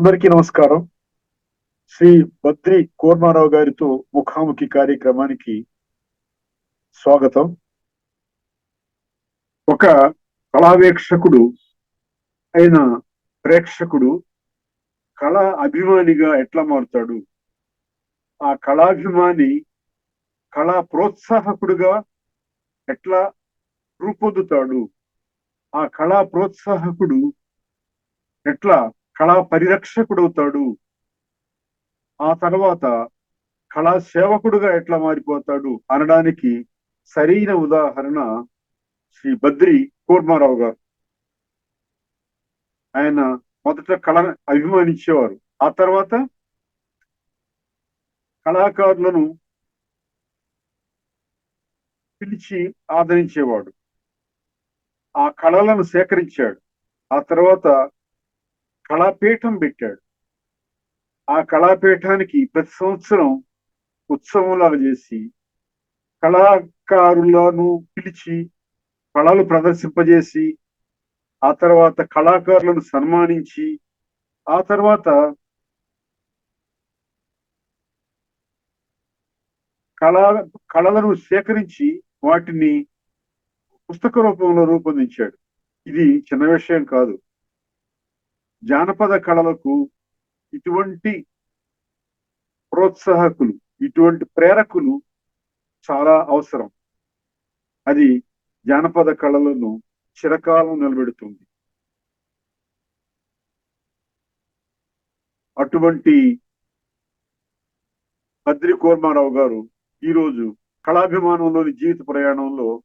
అందరికీ నమస్కారం. శ్రీ బద్రి కోర్మారావు గారితో ముఖాముఖి కార్యక్రమానికి స్వాగతం. ఒక కళావేక్షకుడు అయిన ప్రేక్షకుడు కళా అభిమానిగా ఎట్లా మారుతాడు? ఆ కళాభిమాని కళా ప్రోత్సాహకుడుగా ఎట్లా రూపొందుతాడు? ఆ కళా ప్రోత్సాహకుడు ఎట్లా కళా పరిరక్షకుడవుతాడు ఆ తర్వాత కళా సేవకుడుగా ఎట్లా మారిపోతాడు అనడానికి సరైన ఉదాహరణ శ్రీ బద్రి కూర్మారావు గారు. ఆయన మొదట కళ అభిమానించేవారు. ఆ తర్వాత కళాకారులను పిలిచి ఆదరించేవాడు. ఆ కళలను సేకరించాడు. ఆ తర్వాత కళాపీఠం పెట్టాడు. ఆ కళాపీఠానికి ప్రతి సంవత్సరం ఉత్సవంలాగా చేసి కళాకారులను పిలిచి కళలు ప్రదర్శింపజేసి ఆ తర్వాత కళాకారులను సన్మానించి ఆ తర్వాత కళా కళలను సేకరించి వాటిని పుస్తక రూపంలో రూపొందించాడు. ఇది చిన్న విషయం కాదు. జానపద కళలకు ఇటువంటి ప్రోత్సాహకులు ఇటువంటి ప్రేరకులు చాలా అవసరం. అది జానపద కళలను చిరకాలం నిలబెడుతుంది. అటువంటి బద్రి కోర్మారావు గారు ఈరోజు కళాభిమానంలోని జీవిత ప్రయాణంలో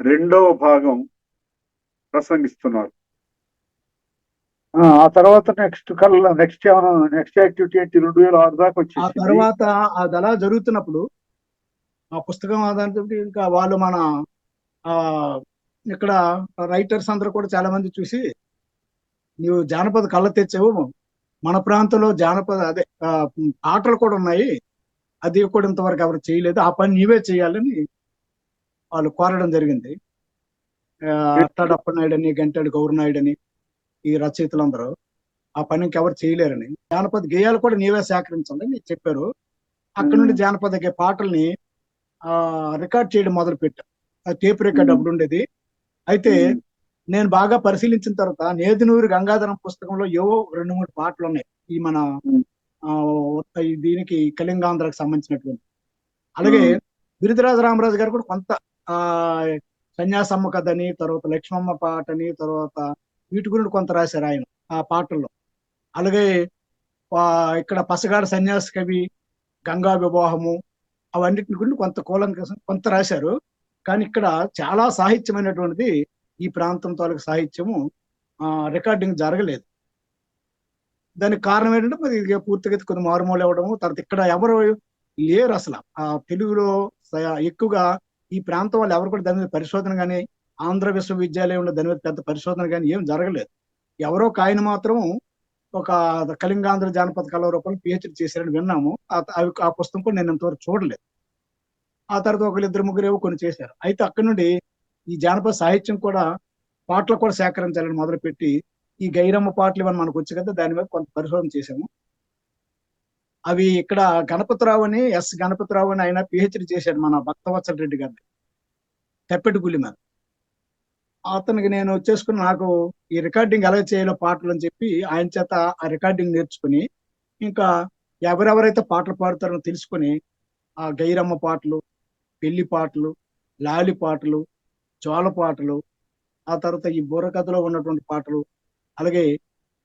రెండవ భాగం ప్రసంగిస్తున్నారు. ఆ తర్వాత నెక్స్ట్ కళ్ళ నెక్స్ట్ నెక్స్ట్ యాక్టివిటీ ఏంటి? రెండు వేల ఆరు దాకా ఆ వచ్చేసి తర్వాత అది అలా జరుగుతున్నప్పుడు ఆ పుస్తకం ఆధారంతో ఇంకా వాళ్ళు మన ఆ ఇక్కడ రైటర్స్ అందరూ కూడా చాలా మంది చూసి నీవు జానపద కళ్ళ తెచ్చావు మన ప్రాంతంలో జానపద అదే ఆ, ఆటలు కూడా ఉన్నాయి. అది కూడా ఇంతవరకు ఎవరు చేయలేదు. ఆ పని నీవే చేయాలని వాళ్ళు కోరడం జరిగింది. ఆ, అట్టాడప్పనాయుడు అని గంటాడు గౌరనాయుడు అని ఈ రచయితలందరూ. ఆ పని ఇంకెవరు చేయలేరని. జానపద గేయాలు కూడా నీవే సేకరించండి అని చెప్పారు. అక్కడ నుండి జానపద గే పాటల్ని ఆ రికార్డ్ చేయడం మొదలు పెట్టాం ఆ టేప్ రికార్డ్. అప్పుడు ఉండేది అయితే నేను బాగా పరిశీలించిన తర్వాత నేదునూరి గంగాధరం పుస్తకంలో ఏవో రెండు మూడు పాటలు ఉన్నాయి ఈ మన దీనికి కళింగాంధ్రకు సంబంధించినటువంటి. అలాగే. బిరుదరాజ రామరాజు గారు కూడా కొంత ఆ సన్యాసమ్మ కథని తర్వాత లక్ష్మమ్మ పాటని తర్వాత వీటి గురించి కొంత రాశారు ఆయన ఆ పాటల్లో. అలాగే ఇక్కడ పసగాడ సన్యాస కవి గంగా వివాహము అవన్నిటిని గురించి కొంత కూలంకసం కొంత రాశారు. కానీ ఇక్కడ చాలా సాహిత్యమైనటువంటిది ఈ ప్రాంతం తాలూకు సాహిత్యము ఆ, రికార్డింగ్ జరగలేదు. దానికి కారణం ఏంటంటే మరి పూర్తిగా కొన్ని మారుమూలు ఇవ్వడము తర్వాత ఇక్కడ ఎవరు లేరు అసలు. ఆ తెలుగులో ఎక్కువగా ఈ ప్రాంతం వాళ్ళు ఎవరు కూడా దాని మీద పరిశోధన కానీ ఆంధ్ర విశ్వవిద్యాలయంలో దాని మీద పెద్ద పరిశోధన కానీ ఏం జరగలేదు. ఎవరో ఒక ఆయన మాత్రం ఒక కళింగాంధ్ర జానపద కళ రూపంలో పిహెచ్డి చేశారని విన్నాము. అవి ఆ పుస్తకం కూడా నేను ఇంతవరకు చూడలేదు. ఆ తర్వాత ఒకరు ఇద్దరు ముగ్గురు ఏవో కొన్ని చేశారు. అయితే అక్కడి నుండి ఈ జానపద సాహిత్యం కూడా పాటలు కూడా సేకరించాలని మొదలుపెట్టి ఈ గైరమ్మ పాటలు ఇవన్నీ మనకు వచ్చి కదా దాని మీద కొంత పరిశోధన చేశాము. అవి ఇక్కడ గణపతిరావు అని ఎస్ గణపతిరావు అని ఆయన పిహెచ్డి చేశాడు మన భక్తవత్సల రెడ్డి గారిని తెప్పెటిగులి మీద. అతనికి నేను వచ్చేసుకుని నాకు ఈ రికార్డింగ్ ఎలా చేయాలో పాటలు అని చెప్పి ఆయన చేత ఆ రికార్డింగ్ నేర్చుకుని ఇంకా ఎవరెవరైతే పాటలు పాడుతారో తెలుసుకొని ఆ గైరమ్మ పాటలు పెళ్ళి పాటలు లాలి పాటలు జోల పాటలు ఆ తర్వాత ఈ బుర్రకథలో ఉన్నటువంటి పాటలు అలాగే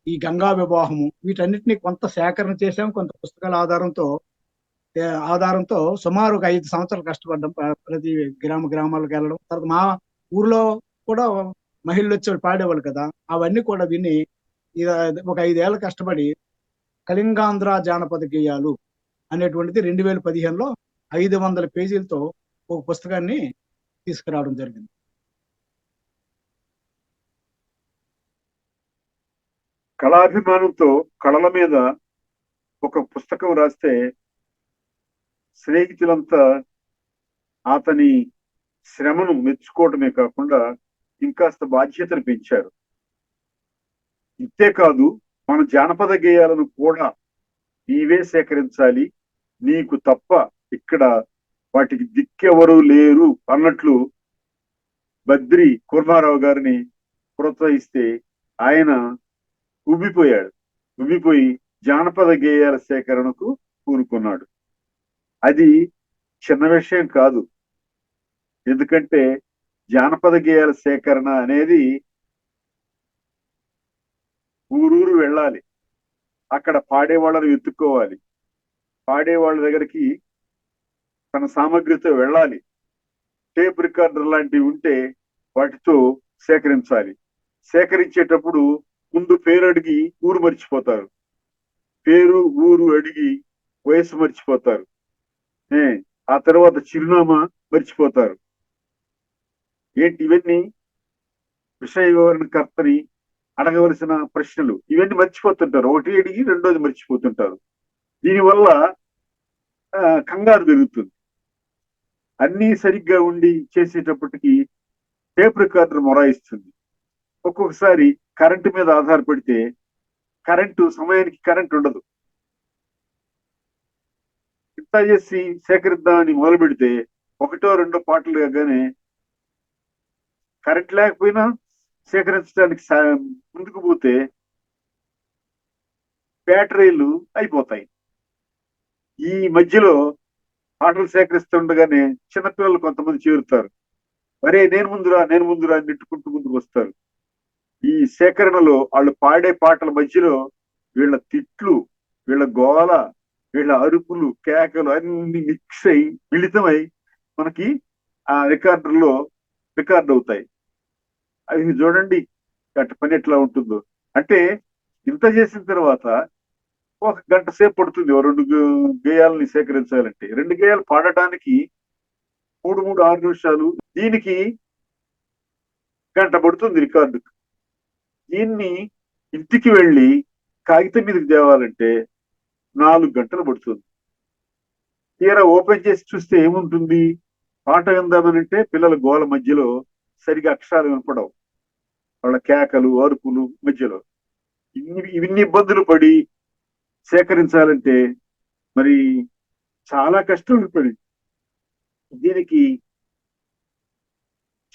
ఈ గంగా వివాహము వీటన్నిటిని కొంత సేకరణ చేశాం కొంత పుస్తకాల ఆధారంతో ఆధారంతో సుమారు ఒక ఐదు సంవత్సరాలు కష్టపడ్డాం ప్రతి గ్రామ గ్రామాలకు వెళ్ళడం. తర్వాత మా ఊర్లో కూడా మహిళలు వచ్చి పాడేవాళ్ళు కదా అవన్నీ కూడా విని ఒక ఐదేళ్ళు కష్టపడి కళింగాంధ్ర జానపద గేయాలు అనేటువంటిది రెండు వేల పదిహేనులో ఐదు వందల పేజీలతో ఒక పుస్తకాన్ని తీసుకురావడం జరిగింది. కళాభిమానంతో కళల మీద ఒక పుస్తకం రాస్తే స్నేహితులంతా అతని శ్రమను మెచ్చుకోవటమే కాకుండా ఇంకాస్త బాధ్యతను పెంచారు ఇంతేకాదు మన జానపద గేయాలను కూడా నీవే సేకరించాలి. నీకు తప్ప ఇక్కడ వాటికి దిక్కెవరు లేరు అన్నట్లు బద్రి కుర్మారావు గారిని ప్రోత్సహిస్తే ఆయన ఉబ్బిపోయాడు. ఉబ్బిపోయి జానపద గేయాల సేకరణకు కూరుకున్నాడు అది చిన్న విషయం కాదు. ఎందుకంటే జానపద గేయాల సేకరణ అనేది ఊరూరు వెళ్ళాలి. అక్కడ పాడేవాళ్ళని వెతుక్కోవాలి పాడేవాళ్ళ దగ్గరికి తన సామగ్రితో వెళ్ళాలి. టేప్ రికార్డర్ లాంటివి ఉంటే వాటితో సేకరించాలి. సేకరించేటప్పుడు ముందు పేరు అడిగి ఊరు మర్చిపోతారు. పేరు ఊరు అడిగి వయసు మర్చిపోతారు. ఆ తర్వాత చిరునామా మర్చిపోతారు. ఏంటి? ఇవన్నీ విషయ వివరణకర్తని అడగవలసిన ప్రశ్నలు. ఇవన్నీ మర్చిపోతుంటారు. ఒకటి అడిగి రెండోది మర్చిపోతుంటారు. దీనివల్ల కంగారు పెరుగుతుంది. అన్నీ సరిగ్గా ఉండి చేసేటప్పటికి టేప్ రికార్డర్ మొరాయిస్తుంది. ఒక్కొక్కసారి కరెంటు మీద ఆధారపడితే కరెంటు సమయానికి కరెంట్ ఉండదు. ఇంత చేసి సేకరిద్దామని మొదలు పెడితే ఒకటో రెండో పాటలు కాగానే కరెంట్ లేకపోయినా సేకరించడానికి ముందుకు పోతే బ్యాటరీలు అయిపోతాయి. ఈ మధ్యలో పాటలు సేకరిస్తుండగానే చిన్నపిల్లలు కొంతమంది చేరుతారు. మరే నేను ముందురా నేను ముందురా అని నెట్టుకుంటూ ముందుకు వస్తారు. ఈ సేకరణలో వాళ్ళు పాడే పాటల మధ్యలో వీళ్ళ తిట్లు వీళ్ళ గోల వీళ్ళ అరుపులు కేకలు అన్ని మిక్స్ అయి మిళితమై మనకి ఆ రికార్డులో రికార్డ్ అవుతాయి అవి చూడండి అటు పని ఎట్లా ఉంటుందో. అంటే ఇంత చేసిన తర్వాత ఒక గంట సేపు పడుతుంది రెండు గేయాలని సేకరించాలంటే. రెండు గేయాలు పాడటానికి మూడు మూడు ఆరు నిమిషాలు. దీనికి గంట పడుతుంది రికార్డు. దీన్ని ఇంటికి వెళ్ళి కాగితం మీదకి తేవాలంటే నాలుగు గంటలు పడుతుంది. తీరా ఓపెన్ చేసి చూస్తే ఏముంటుంది? పాట విందామనంటే పిల్లల గోల మధ్యలో సరిగా అక్షరాలు వినపడవు. వాళ్ళ కేకలు అరుపులు మధ్యలో. ఇన్ని ఇన్ని ఇబ్బందులు పడి సేకరించాలంటే మరి చాలా కష్టం పడి దీనికి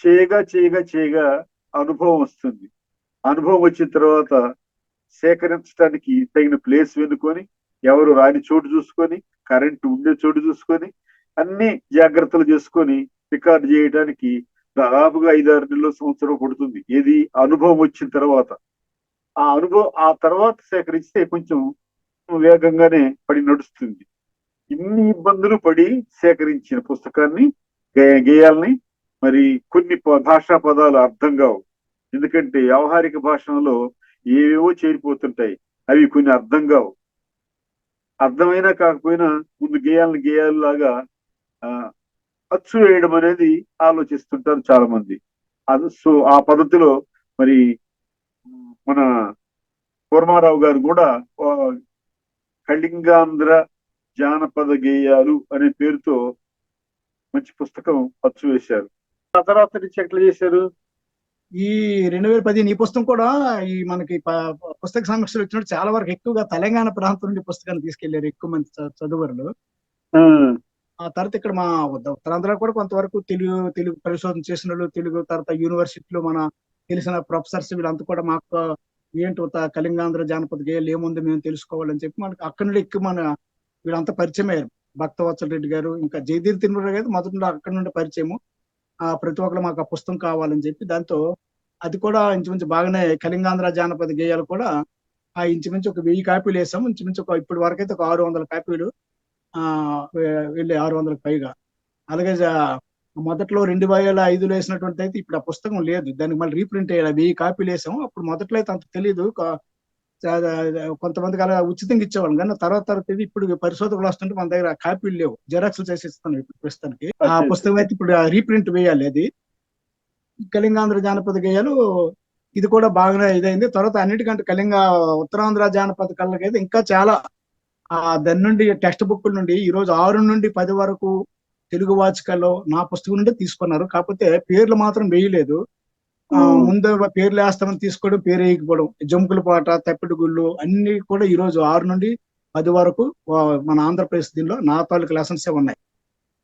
చేయగా చేయగా చేయగా అనుభవం వస్తుంది. అనుభవం వచ్చిన తర్వాత సేకరించడానికి తగిన ప్లేస్ వెనుకొని ఎవరు రాని చోటు చూసుకొని కరెంటు ఉండే చోటు చూసుకొని అన్ని జాగ్రత్తలు చేసుకొని రికార్డు చేయడానికి దాదాపుగా ఐదారు నెలల సంవత్సరం పడుతుంది. ఏది అనుభవం వచ్చిన తర్వాత. ఆ అనుభవం ఆ తర్వాత సేకరిస్తే కొంచెం వేగంగానే పడి నడుస్తుంది. ఇన్ని ఇబ్బందులు పడి సేకరించిన పుస్తకాన్ని గే- గేయాల్ని మరి కొన్ని ప- భాషా పదాలు అర్థం కావు. ఎందుకంటే వ్యవహారిక భాషలో ఏవేవో చేరిపోతుంటాయి. అవి కొన్ని అర్థం కావు. అర్థమైనా కాకపోయినా ముందు గేయాలను గేయాలలాగా ఆ, అచ్చు వేయడం అనేది ఆలోచిస్తుంటారు చాలా మంది అది సో ఆ పద్ధతిలో మరి మన కూర్మారావు గారు కూడా కళింగాంధ్ర జానపద గేయాలు అనే పేరుతో మంచి పుస్తకం అచ్చు వేశారు. ఆ తర్వాత నుంచి ఎట్లా చేశారు. ఈ రెండు వేల పదిహేను ఈ పుస్తకం కూడా ఈ మనకి ప- పుస్తక సమీక్షలు వచ్చినప్పుడు చాలా వరకు ఎక్కువగా తెలంగాణ ప్రాంతం నుండి పుస్తకాన్ని తీసుకెళ్ళారు ఎక్కువ మంది చదువరులు ఆ, తర్వాత ఇక్కడ మా ఉత్తరాంధ్ర కూడా కొంతవరకు తెలుగు తెలుగు పరిశోధన చేసిన వాళ్ళు తెలుగు తర్వాత యూనివర్సిటీలో మన తెలిసిన ప్రొఫెసర్స్ వీళ్ళంతా కూడా మాకు ఏంటి కళింగాంధ్ర జానపద గేయాలు ఏముంది మేము తెలుసుకోవాలని చెప్పి మనకి అక్కడి నుండి ఎక్కువ మన వీళ్ళంతా పరిచయం అయ్యారు. భక్తవత్సల రెడ్డి గారు ఇంకా జయదీర్ తిరుమల గారు మొదటి నుండి అక్కడి నుండి పరిచయము. ఆ ప్రతి ఒక్కరు మాకు ఆ పుస్తకం కావాలని చెప్పి దాంతో అది కూడా ఇంచుమించు బాగానే కళింగాంధ్ర జానపద గేయాలు కూడా ఆ ఇంచుమించు ఒక వెయ్యి కాపీలు వేసాం ఇంచుమించు ఒక ఇప్పటి వరకు అయితే ఒక ఆరు వందల కాపీలు వెళ్ళి ఆరు వందలకు పైగా. అలాగే మొదట్లో రెండు వేల ఐదులో వేసినటువంటి అయితే ఇప్పుడు ఆ పుస్తకం లేదు. దానికి మళ్ళీ రీప్రింట్ అయ్యాలి వెయ్యి కాపీలు వేసాము. అప్పుడు మొదట్లో అయితే అంత తెలియదు కొంతమందికి అలా ఉచితంగా ఇచ్చేవాళ్ళం. కానీ తర్వాత తర్వాత ఇప్పుడు పరిశోధకులు వస్తుంటే మన దగ్గర కాపీలు లేవు. జెరాక్స్ చేసి ఇస్తాను ఇప్పుడు ప్రస్తుతానికి. ఆ పుస్తకం అయితే ఇప్పుడు రీప్రింట్ వేయాలి అది. కళింగాంధ్ర జానపద గేయాలు ఇది కూడా బాగానే ఇదైంది. తర్వాత అన్నిటికంటే కళింగ ఉత్తరాంధ్ర జానపద కళ్ళకైతే ఇంకా చాలా ఆ దాని నుండి టెక్స్ట్ బుక్ నుండి ఈ రోజు ఆరు నుండి పది వరకు తెలుగు వాచికల్లో నా పుస్తకం నుండి తీసుకున్నారు. కాకపోతే పేర్లు మాత్రం వేయలేదు. ఆ, ముందు పేర్లు వేస్తామని తీసుకోవడం పేరు వేయకపోవడం జంపుల పాట తప్పిడి గుళ్ళు అన్ని కూడా ఈ రోజు ఆరు నుండి పది వరకు మన ఆంధ్రప్రదేశ్ దీనిలో నా తాలూకు లెసన్స్ ఉన్నాయి.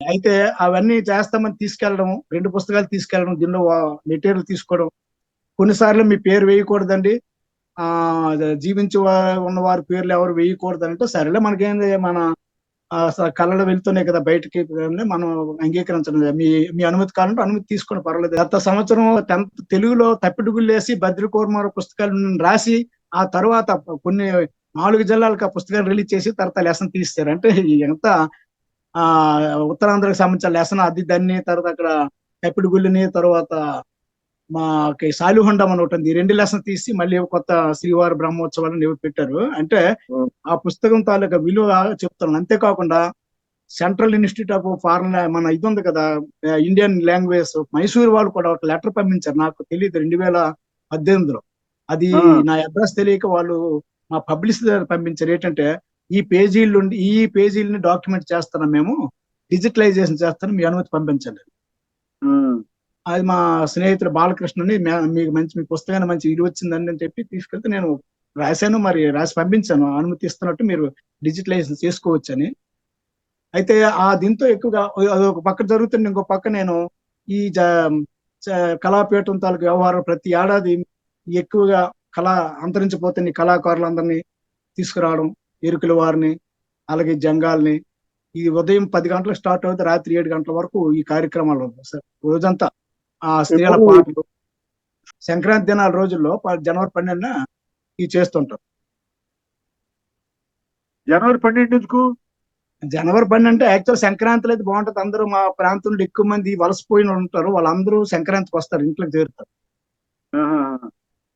అయితే అవన్నీ చేస్తామని తీసుకెళ్ళడం రెండు పుస్తకాలు తీసుకెళ్ళడం దీనిలో మెటీరియల్ తీసుకోవడం కొన్నిసార్లు మీ పేరు వేయకూడదండి. ఆ జీవించి ఉన్న వారి పేర్లు ఎవరు వేయకూడదు అంటే సరేలే మనకేంది మన కళలు కళ్ళలో వెళ్తున్నాయి కదా బయటకి మనం అంగీకరించడం మీ మీ అనుమతి కావాలంటే అనుమతి తీసుకొని పర్వాలేదు. గత సంవత్సరం టెన్త్ తెలుగులో తప్పిడుగులు వేసి భద్రకూర్మార పుస్తకాలు రాసి ఆ తర్వాత కొన్ని నాలుగు జిల్లాలకు ఆ పుస్తకాలు రిలీజ్ చేసి తర్వాత లెసన్ తీస్తారు అంటే ఎంత ఆ ఉత్తరాంధ్రకు సంబంధించిన లెసన్ అది దాన్ని తర్వాత అక్కడ తప్పిడుగుళ్ళని తర్వాత మాకి సాలిహొండం అని ఒకటి ఉంది రెండు లెసన్ తీసి మళ్ళీ కొత్త శ్రీవారి బ్రహ్మోత్సవాలను ఇవి పెట్టారు. అంటే. ఆ. పుస్తకం తాలూకా విలువ చెప్తున్నాను. అంతేకాకుండా సెంట్రల్ ఇన్స్టిట్యూట్ ఆఫ్ ఫారెన్ మన ఇది ఉంది కదా ఇండియన్ లాంగ్వేజ్ మైసూర్ వాళ్ళు కూడా ఒక లెటర్ పంపించారు. నాకు తెలియదు రెండు వేల పద్దెనిమిదిలో. అది. నా అడ్రస్ తెలియక వాళ్ళు మా పబ్లిసిటీ పంపించారు. ఏంటంటే ఈ పేజీల ఈ పేజీలని డాక్యుమెంట్ చేస్తున్నాం మేము డిజిటలైజేషన్ చేస్తాను మీ అనుమతి పంపించండి అది మా స్నేహితుడు బాలకృష్ణని మీకు మంచి మీ పుస్తకాన్ని మంచి ఇది వచ్చిందని అని చెప్పి తీసుకెళ్తే నేను రాశాను మరి రాసి పంపించాను. అనుమతి ఇస్తున్నట్టు మీరు డిజిటలైజేషన్ చేసుకోవచ్చు అని అయితే ఆ దీంతో ఎక్కువగా అది ఒక పక్క జరుగుతుంది ఇంకో పక్క నేను ఈ జ- కళాపీఠం తాలూకు వ్యవహారం ప్రతి ఏడాది ఎక్కువగా కళా అంతరించిపోతున్న కళాకారులందరినీ తీసుకురావడం ఎరుకుల వారిని అలాగే జంగాల్ని. ఈ ఉదయం పది గంటలకు స్టార్ట్ అవుతే రాత్రి ఏడు గంటల వరకు ఈ కార్యక్రమాలు ఉంటాయి సార్. రోజంతా ఆ స్త్రీల? పాటలు. సంక్రాంతి దినాల రోజుల్లో జనవరి పన్నెండున ఇవి చేస్తుంటాం. జనవరి పన్నెండు ఎందుకు? జనవరి పన్నెండు అంటే యాక్చువల్ సంక్రాంతిలో అయితే బాగుంటది. అందరూ మా ప్రాంతంలో ఎక్కువ మంది వలసపోయిన వాళ్ళు ఉంటారు. వాళ్ళందరూ సంక్రాంతికి వస్తారు ఇంట్లోకి చేరుతారు.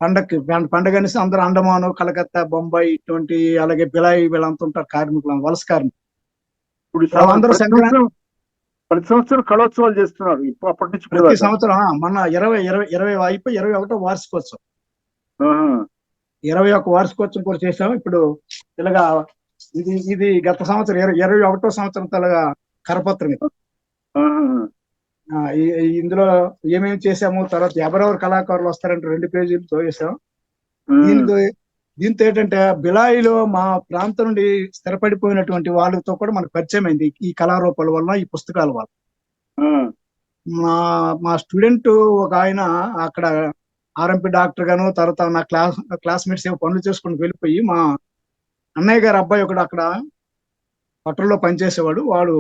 పండగకి పండగ అనేసి అందరూ అండమాను కలకత్తా బొంబాయి ఇటువంటి అలాగే బిలాయి వీళ్ళంతా ఉంటారు కార్మికులు వలస కార్మికులు. ఇప్పుడు ప్రతి సంక్రాంతి- ప్రతి సంవత్సరం కళోత్సవాలు చేస్తున్నారు. ఇప్పుడు అప్పటి నుంచి ప్రతి. సంవత్సరం ఆ, మొన్న ఇరవై ఇరవై ఇరవై అయిపోయి ఇరవై ఒకటో వార్షికోత్సవం. ఇరవై ఒక వార్షికోత్సవం కూడా చేసాం ఇప్పుడు ఇలాగా ఇది ఇది గత సంవత్సరం ఇరవై ఇరవై ఒకటో సంవత్సరం తలగా కరపత్రం ఇది. ఇందులో ఏమేమి చేసాము తర్వాత ఎవరెవరు కళాకారులు వస్తారంటే రెండు పేజీలతో వేసాం ఉమ్, దీంతో ఏంటంటే బిలాయిలో మా ప్రాంతం నుండి స్థిరపడిపోయినటువంటి వాళ్ళతో కూడా మనకు పరిచయం అయింది ఈ కళారూపాల వల్ల ఈ పుస్తకాల వల్ల మా మా స్టూడెంట్ ఒక ఆయన అక్కడ ఆర్ఎంపి డాక్టర్ గాను తర్వాత నా క్లాస్ క్లాస్మేట్స్ ఏమో పనులు చేసుకుని వెళ్ళిపోయి మా అన్నయ్య గారు అబ్బాయి ఒకడు అక్కడ పట్టణంలో పనిచేసేవాడు. వాడు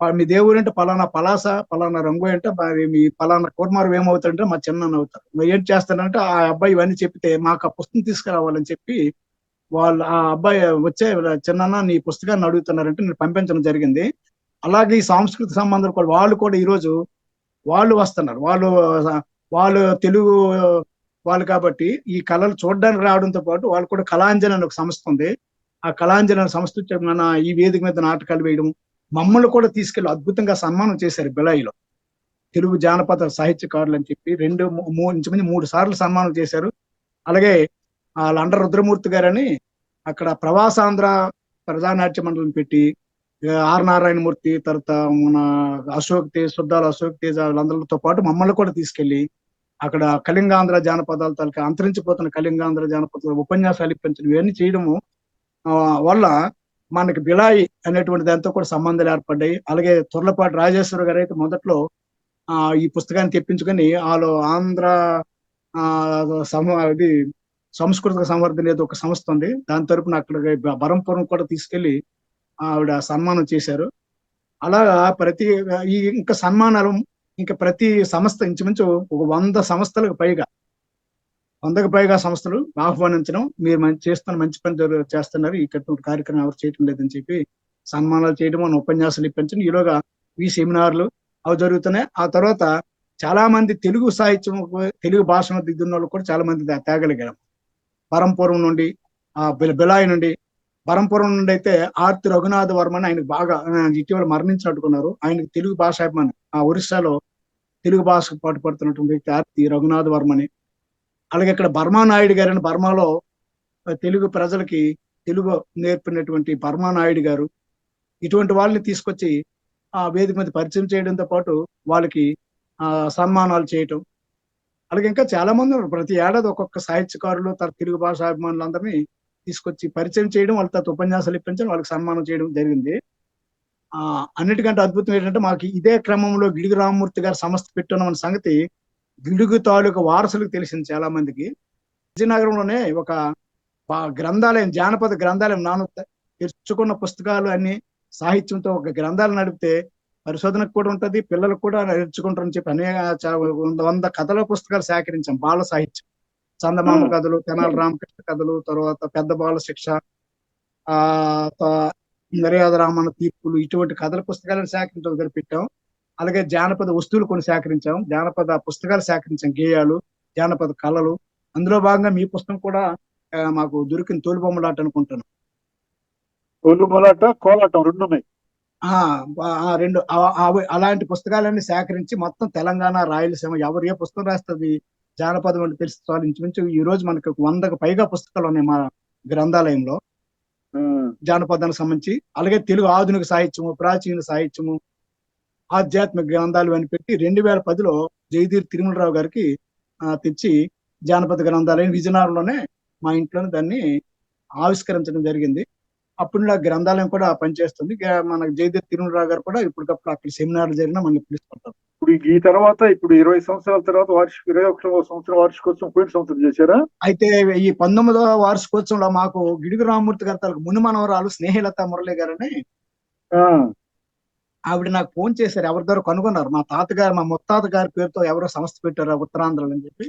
మీ దేవుడు అంటే పలానా పలాస పలానా రంగు అంటే మరి మీ పలానా కుర్మారు ఏమవుతాడంటే మా చిన్న అవుతారు మరి ఏం చేస్తాడంటే ఆ అబ్బాయి ఇవన్నీ చెప్తే మాకు ఆ పుస్తకం తీసుకురావాలని చెప్పి వాళ్ళు ఆ అబ్బాయి వచ్చే చిన్న నీ పుస్తకాన్ని అడుగుతున్నారంటే నేను పంపించడం జరిగింది. అలాగే ఈ సాంస్కృతిక సంబంధాలు కూడా వాళ్ళు కూడా ఈరోజు వాళ్ళు వస్తున్నారు. వాళ్ళు వాళ్ళు తెలుగు వాళ్ళు కాబట్టి ఈ కళలు చూడడానికి రావడంతో పాటు వాళ్ళు కూడా కళాంజలి అని ఒక సంస్థ ఉంది. ఆ కళాంజలి అనే సంస్థ మన ఈ వేదిక మీద నాటకాలు వేయడం మమ్మల్ని కూడా తీసుకెళ్ళి అద్భుతంగా సన్మానం చేశారు బిలాయిలో తెలుగు జానపద సాహిత్యకారులు అని చెప్పి రెండు మూ- మూడు సార్లు సన్మానం చేశారు. అలాగే ఆ లండ రుద్రమూర్తి గారని అక్కడ ప్రవాసాంధ్ర ప్రజానాట్య మండలం పెట్టి ఆర్ నారాయణమూర్తి తర్వాత మన అశోక్ తేజ్ సుద్దాల అశోక్ తేజ్ వాళ్ళందరితో పాటు మమ్మల్ని కూడా తీసుకెళ్ళి అక్కడ కళింగాంధ్ర జానపదాల తాలూకా అంతరించిపోతున్న కళింగాంధ్ర జానపదాల ఉపన్యాసాలు ఇప్పించడం ఇవన్నీ చేయడము ఆ, వల్ల మనకి బిలాయి అనేటువంటి దాంతో కూడా సంబంధాలు ఏర్పడ్డాయి. అలాగే తుర్లపాటి రాజేశ్వర గారు అయితే మొదట్లో ఆ ఈ పుస్తకాన్ని తెప్పించుకొని వాళ్ళు ఆంధ్ర ఆ సమ ఇది సంస్కృతిక సంవర్ధన ఏదో ఒక సంస్థ ఉంది. దాని తరపున అక్కడ బరంపురం కూడా తీసుకెళ్ళి ఆవిడ సన్మానం చేశారు. అలాగా ప్రతి ఈ ఇంకా సన్మానాలు ఇంకా ప్రతి సంస్థ ఇంచుమించు ఒక వంద సంస్థలకు పైగా వందకు పైగా సంస్థలు ఆహ్వానించడం మీరు మంచి చేస్తున్న మంచి పని చేస్తున్నారు ఈ కార్యక్రమం ఎవరు చేయటం లేదని చెప్పి సన్మానాలు చేయడం మన ఉపన్యాసాలు ఇప్పించడం ఈలోగా ఈ సెమినార్లు అవి జరుగుతున్నాయి. ఆ తర్వాత చాలా మంది తెలుగు సాహిత్యం తెలుగు భాషను దిద్దున్న వాళ్ళు కూడా చాలా మంది తే- తేగలిగారు. పరంపురం నుండి ఆ బిలాయి నుండి. పరంపురం నుండి అయితే ఆర్తి రఘునాథ వర్మని ఆయనకు బాగా ఇటీవల మరణించినట్టుకున్నారు. ఆయనకు తెలుగు భాష అభిమాని ఆ ఒరిస్సాలో తెలుగు భాషకు పాటు పడుతున్నటువంటి వ్యక్తి ఆర్తి రఘునాథ వర్మని. అలాగే ఇక్కడ బర్మా నాయుడు గారు అని బర్మాలో తెలుగు ప్రజలకి తెలుగు నేర్పినటువంటి బర్మా నాయుడు గారు ఇటువంటి వాళ్ళని తీసుకొచ్చి ఆ వేదిక మీద పరిచయం చేయడంతో పాటు వాళ్ళకి సన్మానాలు చేయటం. అలాగే ఇంకా చాలా మంది ఉన్నారు. ప్రతి ఏడాది ఒక్కొక్క సాహిత్యకారులు తన తెలుగు భాష అభిమానులందరినీ తీసుకొచ్చి పరిచయం చేయడం వాళ్ళ తర్వాత ఉపన్యాసాలు ఇప్పించడం వాళ్ళకి సన్మానం చేయడం జరిగింది. ఆ అన్నిటికంటే అద్భుతం ఏంటంటే మాకు ఇదే క్రమంలో గిడిగి రామమూర్తి గారు సంస్థ పెట్టున్న సంగతి గిడుగు తాలూకు వారసులకు తెలిసింది చాలా మందికి విజయనగరంలోనే ఒక గ్రంథాలయం జానపద గ్రంథాలయం నాను తెరుచుకున్న పుస్తకాలు అన్ని సాహిత్యంతో ఒక గ్రంథాలు నడిపితే పరిశోధనకు కూడా ఉంటది పిల్లలకు కూడా నేర్చుకుంటారని చెప్పి అనేక వంద- కథల పుస్తకాలు సేకరించాం బాల సాహిత్యం చందమామ. కథలు తెనాలి రామకృష్ణ కథలు తర్వాత పెద్ద బాల శిక్ష ఆ మర్యాద రామన్న తీర్పులు ఇటువంటి కథల పుస్తకాలను సేకరించడం పెట్టాం అలాగే జానపద వస్తువులు కొన్ని సేకరించాం. జానపద పుస్తకాలు సేకరించాం గేయాలు జానపద కళలు. అందులో భాగంగా మీ పుస్తకం కూడా మాకు దొరికిన తోలుబొమ్మలాట అనుకుంటాను. ఒళ్ళు మొలాట కోలాటం రెండు ఉన్నాయి. ఆ ఆ రెండు అలాంటి పుస్తకాలన్నీ సేకరించి మొత్తం తెలంగాణ రాయలసీమ ఎవరు ఏ పుస్తకం రాస్తుంది జానపదం అంటే తెలిసి చాలు ఇంచుమించు ఈ రోజు మనకు వందకు పైగా పుస్తకాలు ఉన్నాయి మా గ్రంథాలయంలో. జానపదానికి సంబంధించి. అలాగే తెలుగు ఆధునిక సాహిత్యము ప్రాచీన సాహిత్యము ఆధ్యాత్మిక గ్రంథాలు అని పెట్టి రెండు వేల పదిలో జయదీర్ తిరుమలరావు గారికి ఆ, తెచ్చి జానపద గ్రంథాలయం విజయనగరంలోనే మా ఇంట్లోనే దాన్ని ఆవిష్కరించడం జరిగింది. అప్పుడు నా గ్రంథాలయం కూడా పనిచేస్తుంది. మన జయదీర్ తిరుమలరావు గారు కూడా ఇప్పటికప్పుడు అక్కడ సెమినార్లు జరిగినా మనల్ని పిలుస్తుంటారు. ఇప్పుడు ఈ తర్వాత ఇప్పుడు ఇరవై సంవత్సరాల తర్వాత వార్షిక ఇరవై ఒకటో సంవత్సరం వార్షికోత్సవం పోయిన సంవత్సరం చేశారా? అయితే ఈ పంతొమ్మిదవ వార్షికోత్సవంలో మాకు గిడుగు రామమూర్తి గారి తాలూకు ముని మనవరాలు స్నేహలత మురళి గారని ఆ, ఆవిడ నాకు ఫోన్ చేశారు. ఎవరి ద్వారా కనుగొన్నారు? మా తాతగారు మా ముత్తాత గారి పేరుతో ఎవరో సంస్థ పెట్టారు ఉత్తరాంధ్రలో అని చెప్పి.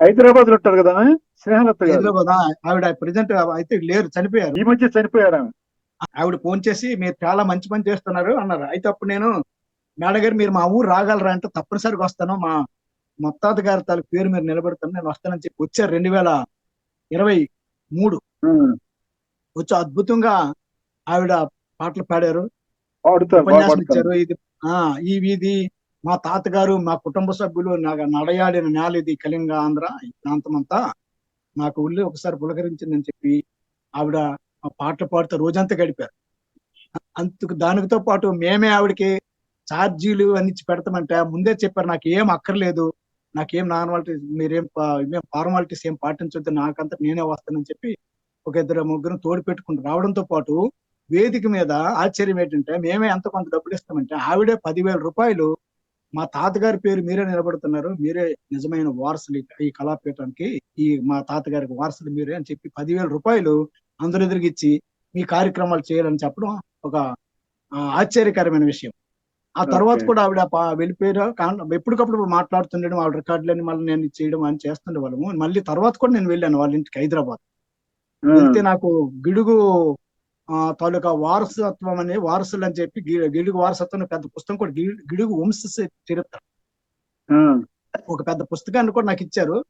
హైదరాబాద్లో ఉంటారు కదా హైదరాబాద్ ఆవిడ ప్రెసెంట్ అయితే లేరు చనిపోయారు. ఈ మధ్య చనిపోయారు ఆవిడ ఫోన్ చేసి మీరు చాలా మంచి పని చేస్తున్నారు అన్నారు. అయితే అప్పుడు నేను మేడం గారు మీరు మా ఊరు రాగలరా అంటే తప్పనిసరిగా వస్తాను. మా ముత్తాత గారి తాలూకు పేరు మీరు నిలబెడతాను. నేను వస్తానని చెప్పి వచ్చారు రెండు వేల ఇరవై మూడు. వచ్చి అద్భుతంగా ఆవిడ పాటలు పాడారు. ఉపన్యాసం ఇచ్చారు. ఇది ఈ వీధి మా తాతగారు మా కుటుంబ సభ్యులు నాకు నడయాడిన నేల ఇది కళింగ ఆంధ్ర ఈ ప్రాంతం అంతా నాకు ఉల్లి ఒకసారి పులకరించిందని చెప్పి ఆవిడ పాటలు పాడుతూ రోజంతా గడిపారు. అందుకు దానితో పాటు మేమే ఆవిడకి ఛార్జీలు అన్ని పెడతామంటే ముందే చెప్పారు నాకు ఏం అక్కర్లేదు నాకేం నార్మాలిటీస్ మీరేం ఇవేం ఫార్మాలిటీస్ ఏం పాటించొద్దు నాకంతా నేనే వస్తానని చెప్పి ఒక ఇద్దరు ముగ్గురు తోడు పెట్టుకుని రావడంతో పాటు వేదిక మీద ఆశ్చర్యం ఏంటంటే మేమే ఎంత కొంత డబ్బులు ఇస్తామంటే ఆవిడే పదివేల రూపాయలు మా తాతగారి పేరు మీరే నిలబడుతున్నారు. మీరే నిజమైన వారసులు ఈ- కళాపీఠానికి. ఈ మా తాతగారికి వారసులు మీరే అని చెప్పి పదివేల రూపాయలు అందరు ఎదురుగిచ్చి మీ కార్యక్రమాలు చేయాలని చెప్పడం ఒక ఆశ్చర్యకరమైన విషయం. ఆ తర్వాత. కూడా ఆవిడ వెళ్ళిపోయారు. కాన్- ఎప్పటికప్పుడు మాట్లాడుతుండడం ఆవిడ రికార్డులని మళ్ళీ నేను చేయడం అని చేస్తుండే వాళ్ళము మళ్ళీ తర్వాత కూడా నేను వెళ్ళాను వాళ్ళ ఇంటికి హైదరాబాద్. వెళ్తే నాకు గిడుగు తాలూకా వారసత్వం అనే వారసులు అని చెప్పి గిడుగు వారసత్వం పెద్ద పుస్తకం కూడా గిడుగు వంశ చరిత్ర. ఆ, ఒక పెద్ద పుస్తకాన్ని కూడా నాకు ఇచ్చారు.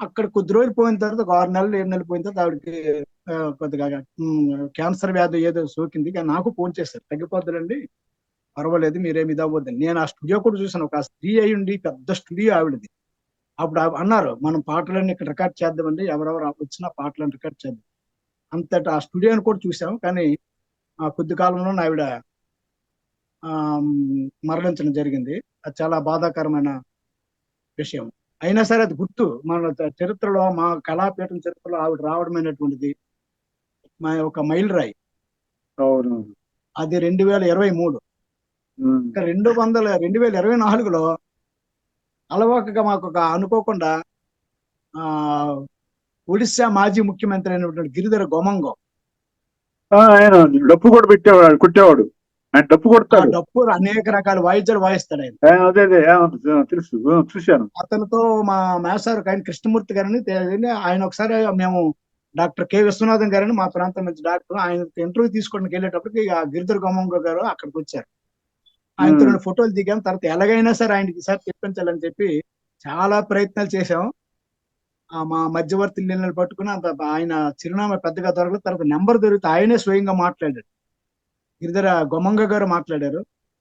అక్కడ కొద్ది రోజులు పోయిన తర్వాత ఒక ఆరు నెలలు ఏడు నెలలు పోయిన తర్వాత ఆవిడకి ఆ, కొద్దిగా క్యాన్సర్ వ్యాధి ఏదో సోకింది. కానీ నాకు ఫోన్ చేశారు. తగ్గిపోద్దులండి. పర్వాలేదు మీరేమి ఇదవ్వద్దు నేను ఆ స్టూడియో కూడా చూసాను ఒక స్త్రీ అయి ఉండి పెద్ద స్టూడియో ఆవిడది. అప్పుడు అన్నారు మనం పాటలన్నీ ఇక్కడ రికార్డ్ చేద్దామండి. ఎవరెవరు వచ్చినా పాటలను రికార్డ్ చేద్దాం. అంతటా ఆ స్టూడియోని కూడా చూసాం కానీ ఆ కొద్ది కాలంలో ఆవిడ మరణించడం జరిగింది. అది చాలా బాధాకరమైన విషయం. అయినా సరే అది గుర్తు. మన చరిత్రలో మా కళాపీఠం చరిత్రలో ఆవిడ రావడమైనటువంటిది మా ఒక మైల్ రాయి. అవును. అది రెండు వేల ఇరవై మూడు. ఇంకా రెండు వందల రెండు వేల ఇరవై నాలుగులో అలవాకగా మాకు ఒక అనుకోకుండా ఒడిశా మాజీ ముఖ్యమంత్రి అయినటువంటి గిరిధర గోమంగో. ఆయన డప్పు కూడా పెట్టేవాడు కుట్టేవాడు. ఆయన డప్పు కొడతాడు. డప్పు అనేక రకాల వాయిద్యాలు వాయిస్తాడు ఆయన. అదే అదే తెలుసు చూశాను. అతనితో మా మేసారు ఆయన కృష్ణమూర్తి గారిని. ఆయన ఒకసారి మేము డాక్టర్ కె విశ్వనాథన్ గారిని మా ప్రాంతం నుంచి డాక్టర్ ఆయన ఇంటర్వ్యూ తీసుకోవడానికి వెళ్ళేటప్పటికి ఆ గిరిధర్ గోమంగ గారు అక్కడికి వచ్చారు. ఆయనతో. రెండు ఫోటోలు దిగాం. తర్వాత ఎలాగైనా సరే ఆయనకి ఈసారి తెప్పించాలని చెప్పి చాలా ప్రయత్నాలు చేశాం. మా మధ్యవర్తి ఇళ్ళని పట్టుకుని అంత ఆయన చిరునామా పెద్దగా దొరకలేదు. తర్వాత నెంబర్ దొరికితే ఆయనే స్వయంగా మాట్లాడారు గిరిధర గొమంగ గారు మాట్లాడారు.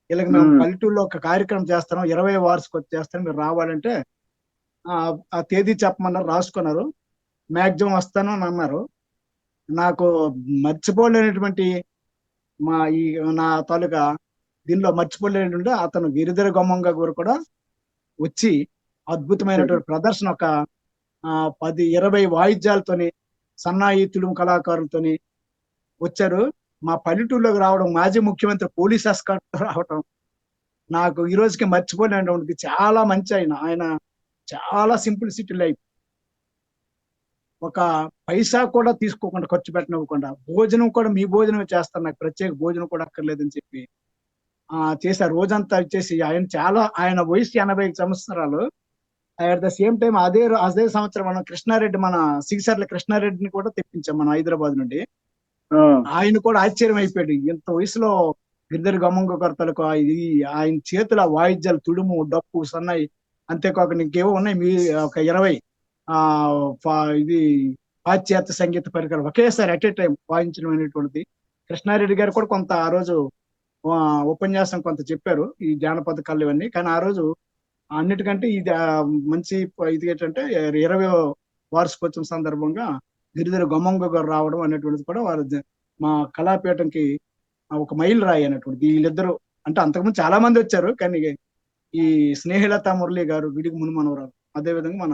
ఇలాగ మేము. పల్లెటూరులో ఒక కార్యక్రమం చేస్తాం ఇరవై వార్షిక చేస్తాను మీరు రావాలంటే ఆ ఆ తేదీ చెప్పమన్నారు. రాసుకున్నారు. మాక్సిమం వస్తాను అని అన్నారు. నాకు మర్చిపోలేనటువంటి మా ఈ నా తాలూకా దీనిలో మర్చిపోలేనటువంటి అతను గిరిధర గొమ్మంగా గారు కూడా వచ్చి అద్భుతమైనటువంటి ప్రదర్శన ఒక పది ఇరవై వాయిద్యాలతోని సన్నాయి కళాకారులతోని వచ్చారు. మా పల్లెటూరులోకి రావడం మాజీ ముఖ్యమంత్రి పోలీస్ ఎస్కార్ట్ రావడం నాకు ఈ రోజుకి మర్చిపోలేనటువంటి చాలా మంచి ఆయన. ఆయన చాలా సింప్లిసిటీ లైఫ్. ఒక పైసా కూడా తీసుకోకుండా ఖర్చు పెట్టనివ్వకుండా భోజనం కూడా మీ భోజనం చేస్తాను నాకు ప్రత్యేక భోజనం కూడా అక్కర్లేదని చెప్పి ఆ చేశారు. రోజంతా ఇచ్చేసి ఆయన చాలా ఆయన వయసు ఎనభై సంవత్సరాలు. అట్ ద సేమ్ టైం అదే అదే సంవత్సరం మనం కృష్ణారెడ్డి మన సిగిసర్ల కృష్ణారెడ్డిని కూడా తెప్పించాం మన హైదరాబాద్ నుండి. ఆయన కూడా ఆశ్చర్యం అయిపోయాడు. ఇంత వయసులో గిరిధర్ గమ్మంగ కొరతలకు ఇది ఆయన చేతుల వాయిద్యాలు తుడుము డప్పు సన్నాయి అంతేకాక ఇంకేవో ఉన్నాయి. మీ ఒక ఇరవై ఆ ఇది పాశ్చాత్య సంగీత పరికరాలు ఒకేసారి అట్ ఏ టైం వాయించడం అనేటువంటిది కృష్ణారెడ్డి గారు కూడా కొంత ఆ రోజు ఉపన్యాసం కొంత చెప్పారు. ఈ జానపద కళలు ఇవన్నీ. కానీ ఆ రోజు అన్నిటికంటే ఇది మంచి ఇది ఏంటంటే ఇరవై వార్షికోత్సవం సందర్భంగా గిరిధర గొమ్మంగ గారు రావడం అనేటువంటిది కూడా వారు మా కళాపీఠంకి ఒక మైల్ రాయి అనేటువంటిది వీళ్ళిద్దరూ అంటే అంతకుముందు చాలా మంది వచ్చారు కానీ ఈ స్నేహలత మురళి గారు విడికి మునిమనవరాలు అదే విధంగా మన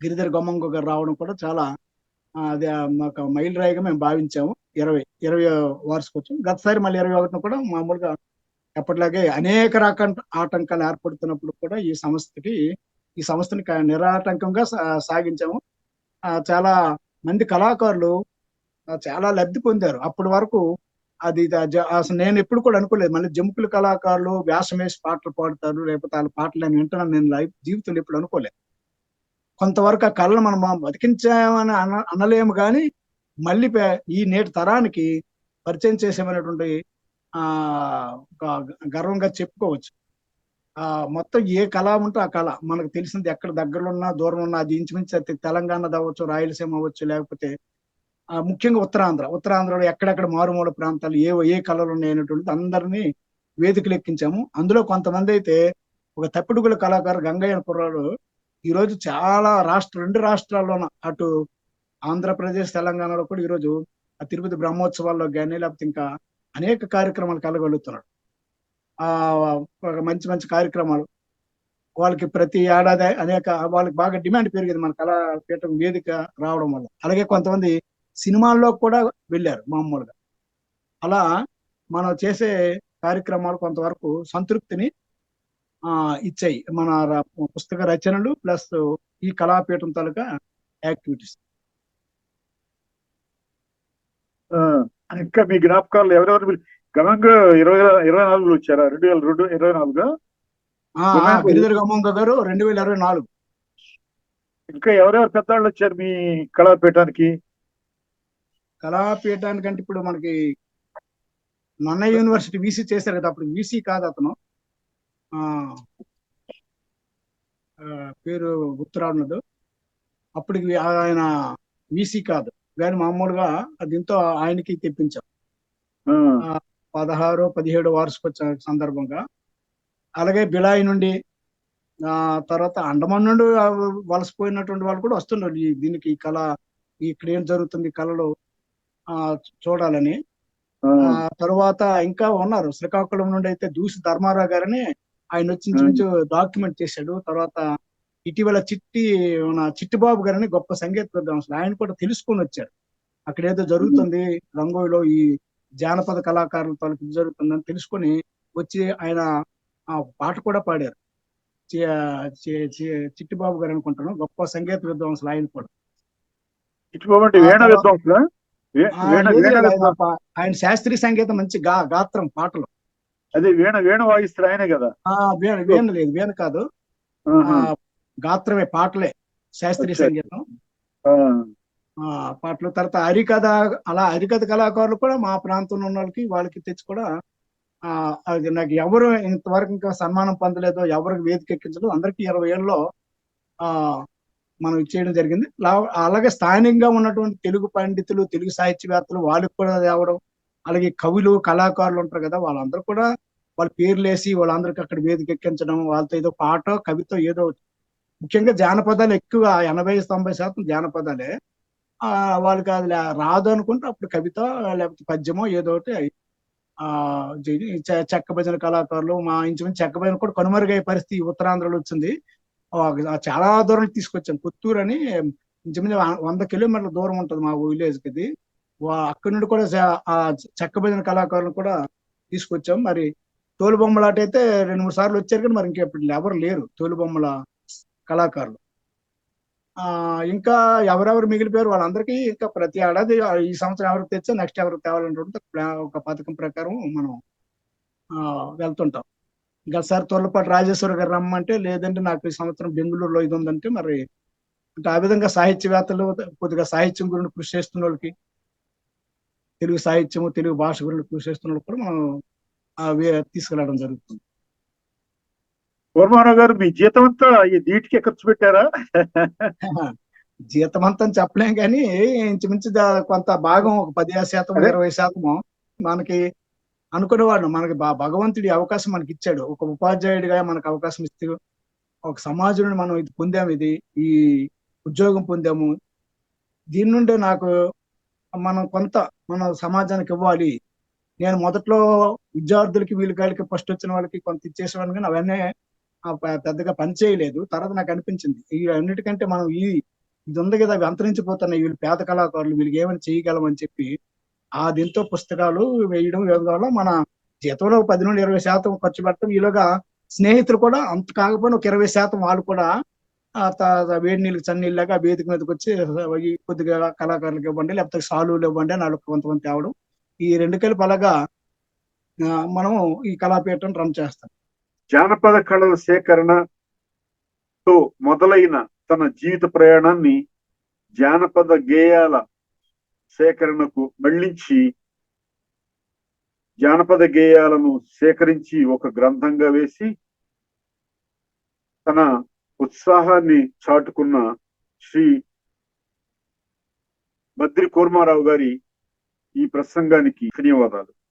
గిరిధర గొమ్మంగ గారు రావడం కూడా చాలా అది మాకు మైల్ రాయిగా మేము భావించాము ఇరవై ఇరవై వార్షికోత్సవం. గతసారి మళ్ళీ ఇరవై ఒకటిన కూడా మామూలుగా ఎప్పటిలాగే అనేక రకాల ఆటంకాలు ఏర్పడుతున్నప్పుడు కూడా ఈ సంస్థకి ఈ సంస్థని నిరాటంకంగా సాగించాము. ఆ, చాలా మంది కళాకారులు చాలా లబ్ధి పొందారు. అప్పటి వరకు అది అసలు నేను ఎప్పుడు కూడా అనుకోలేదు. మళ్ళీ జంపుల కళాకారులు వ్యాసం వేసి పాటలు పాడతారు లేకపోతే వాళ్ళ పాటలు నేను వింటున్నాను నేను లైఫ్ జీవితంలో ఎప్పుడు అనుకోలేదు. కొంతవరకు ఆ కళను మనం బతికించామని అన అనలేము కానీ మళ్ళీ ఈ నేటి తరానికి పరిచయం చేసామనేటువంటి ఆ ఒక గర్వంగా చెప్పుకోవచ్చు. ఆ మొత్తం ఏ కళ ఉంటే ఆ కళ. మనకు తెలిసింది ఎక్కడ దగ్గరలో ఉన్నా దూరం ఉన్నా అది ఇంచుమించు అది తెలంగాణ అవ్వచ్చు రాయలసీమ అవ్వచ్చు లేకపోతే ముఖ్యంగా ఉత్తరాంధ్ర. ఉత్తరాంధ్రలో ఎక్కడెక్కడ మారుమూల ప్రాంతాలు ఏ ఏ కళలు ఉన్నాయనేటువంటిది అందరినీ వేదికలు ఎక్కించాము. అందులో కొంతమంది అయితే ఒక తప్పిడుగుల కళాకారు గంగయ్య కుర్రాడు. ఈ రోజు చాలా రాష్ట్ర రెండు రాష్ట్రాల్లోన అటు ఆంధ్రప్రదేశ్ తెలంగాణలో కూడా ఈరోజు ఆ తిరుపతి బ్రహ్మోత్సవాల్లో కానీ లేకపోతే ఇంకా అనేక కార్యక్రమాలు కలగలుగుతున్నాడు ఒక మంచి మంచి కార్యక్రమాలు. వాళ్ళకి ప్రతి ఏడాది అనేక వాళ్ళకి బాగా డిమాండ్ పెరిగింది మన కళాపీఠం వేదిక రావడం వల్ల. అలాగే కొంతమంది సినిమాల్లో కూడా వెళ్ళారు మామూలుగా. అలా మనం చేసే కార్యక్రమాలు కొంతవరకు సంతృప్తిని ఇచ్చాయి. మన పుస్తక రచనలు ప్లస్ ఈ కళాపీఠం తాలూకా యాక్టివిటీస్. ఇంకా మీ జ్ఞాపకాలు ఎవరెవరు గమంగా ఇరవై ఇరవై నాలుగులో వచ్చారా? రెండు వేల రెండు ఇరవై గిరిధర్ గమ్మంగ గారు రెండు వేల ఇరవై నాలుగు. ఇంకా ఎవరెవరు పెద్దవాళ్ళు వచ్చారు మీ కళాపీఠానికి? కళాపీఠానికంటే ఇప్పుడు మనకి నన్నయ్య యూనివర్సిటీ వీసీ చేశారు కదా అప్పుడు వీసీ కాదు అతను. పేరు గుర్తురాన్నదు అప్పటికి ఆయన వీసీ కాదు. కానీ మామూలుగా దీంతో ఆయనకి తెప్పించాం. పదహారు పదిహేడు వార్షికోత్సవ సందర్భంగా. అలాగే బిలాయి నుండి ఆ తర్వాత అండమాన్ నుండి వలసపోయినటువంటి వాళ్ళు కూడా వస్తున్నారు ఈ దీనికి ఈ కళ ఇక్కడ ఏం జరుగుతుంది కళలో ఆ చూడాలని. తర్వాత ఇంకా ఉన్నారు. శ్రీకాకుళం నుండి అయితే దూసి ధర్మారావు గారని ఆయన వచ్చి డాక్యుమెంట్ చేశాడు. తర్వాత ఇటీవల చిట్టి మన చిట్టిబాబు గారని గొప్ప సంగీత విద్వాంసులు ఆయన కూడా తెలుసుకొని వచ్చారు. అక్కడ ఏదో జరుగుతుంది రంగోయిలో ఈ జానపద కళాకారుల తాలూకు జరుగుతుందని తెలుసుకొని వచ్చి ఆయన ఆ పాట కూడా పాడారు. చిట్టిబాబు గారు అనుకుంటాను గొప్ప సంగీత విద్వాంసులు ఆయన కూడా. ఆయన శాస్త్రీయ సంగీతం మంచి గా గాత్రం పాటలు. అదే వీణ వీణ వాయిస్తారు ఆయనే కదా? వీణ వీణ లేదు వీణ కాదు. గాత్రమే పాటలే శాస్త్రీయ. సంగీతం. పాటలు. తర్వాత హరికథ అలా హరికథ కళాకారులు కూడా మా ప్రాంతంలో ఉన్న వాళ్ళకి వాళ్ళకి తెచ్చి కూడా ఆ అది నాకు ఎవరు ఇంతవరకు ఇంకా సన్మానం పొందలేదో ఎవరికి వేదిక ఎక్కించలేదు అందరికీ ఇరవై ఏళ్ళలో ఆ మనం ఇచ్చేయడం జరిగింది. అలాగే స్థానికంగా ఉన్నటువంటి తెలుగు పండితులు తెలుగు సాహిత్యవేత్తలు వాళ్ళకి కూడా తేవడం అలాగే కవులు కళాకారులు ఉంటారు కదా వాళ్ళందరూ కూడా వాళ్ళ పేర్లు వేసి వాళ్ళందరికీ అక్కడ వేదిక ఎక్కించడం వాళ్ళతో ఏదో పాట కవితో ఏదో ముఖ్యంగా జానపదాలు ఎక్కువ ఎనభై తొంభై శాతం జానపదాలే. వాళ్ళకి అది రాదు అనుకుంటే అప్పుడు కవిత లేకపోతే పద్యమో ఏదో ఒకటి ఆ చె- చెక్క భజన కళాకారులు మా ఇంచుమించు చెక్క భజన కూడా కనుమరుగయ్యే పరిస్థితి ఉత్తరాంధ్రలో వచ్చింది. చాలా దూరం తీసుకొచ్చాం. పుత్తూరు అని ఇంచుమించు వంద కిలోమీటర్ల దూరం ఉంటుంది మా విలేజ్కి ఇది వా- అక్కడి నుండి కూడా ఆ చెక్క భజన కళాకారులను కూడా తీసుకొచ్చాం. మరి తోలు బొమ్మలాట అయితే రెండు మూడు సార్లు వచ్చారు కానీ మరి ఇంకా ఇప్పుడు ఎవరు లేరు. తోలు బొమ్మల కళాకారులు. ఆ ఇంకా ఎవరెవరు మిగిలిపోయారు వాళ్ళందరికీ ఇంకా ప్రతి ఏడాది ఈ సంవత్సరం ఎవరికి తెచ్చా నెక్స్ట్ ఎవరికి తేవాలంటే ఒక పథకం ప్రకారం మనం ఆ, వెళ్తుంటాం. గతసారి తొల్లపాటి రాజేశ్వర గారు రమ్మంటే లేదంటే నాకు ఈ సంవత్సరం బెంగళూరులో ఇది ఉందంటే మరి అంటే ఆ విధంగా సాహిత్యవేత్తలు కొద్దిగా సాహిత్యం గురించి కృషి చేస్తున్న వాళ్ళకి తెలుగు సాహిత్యము తెలుగు భాష గురించి కృషి చేస్తున్న వాళ్ళకి కూడా మనం తీసుకెళ్ళడం జరుగుతుంది. కూర్మారావు గారు మీ జీతం అంతా ఈ నీటికే ఖర్చు పెట్టారా? జీతం అంతా చెప్పలేం కానీ ఇంచుమించు కొంత భాగం ఒక పదిహేను శాతం. ఇరవై శాతము మనకి అనుకునేవాడు మనకి భగవంతుడి అవకాశం మనకి ఇచ్చాడు. ఒక ఉపాధ్యాయుడిగా మనకు అవకాశం ఇస్తూ ఒక సమాజం నుండి మనం ఇది పొందాము ఇది ఈ ఉద్యోగం పొందాము. దీని నుండి నాకు మనం కొంత మన సమాజానికి ఇవ్వాలి. నేను మొదట్లో విద్యార్థులకి వీళ్ళకి ఫస్ట్ వచ్చిన వాళ్ళకి కొంత ఇచ్చేసేవాడిని కానీ అవన్నీ పెద్దగా పని చేయలేదు. తర్వాత నాకు అనిపించింది ఈ అన్నిటికంటే మనం ఈ ఇది ఉంది కదా అవి అంతరించిపోతున్నాయి వీళ్ళు పేద కళాకారులు వీళ్ళకి ఏమైనా చేయగలం అని చెప్పి ఆ దీంతో పుస్తకాలు వేయడం వేయడం వల్ల మన జీతంలో పది నుండి ఇరవై శాతం ఖర్చు పెట్టడం ఈలోగా స్నేహితులు కూడా అంత కాకపోయినా ఒక ఇరవై శాతం వాళ్ళు కూడా వేడి నీళ్ళకి చన్నీళ్ళగా వేదిక మీదకి వచ్చి కొద్దిగా కళాకారులకు ఇవ్వండి లేకపోతే సాలువులు ఇవ్వండి అని వాళ్ళకి కొంతమంది తేవడం. ఈ రెండు కలిపి అలాగా మనము మనం ఈ కళాపీఠం రన్ చేస్తాం. జానపద కళల సేకరణతో మొదలైన తన జీవిత ప్రయాణాన్ని జానపద గేయాల సేకరణకు మళ్ళించి జానపద గేయాలను సేకరించి ఒక గ్రంథంగా వేసి తన ఉత్సాహాన్ని చాటుకున్న శ్రీ బద్రి కూర్మారావు గారి ఈ ప్రసంగానికి ధన్యవాదాలు.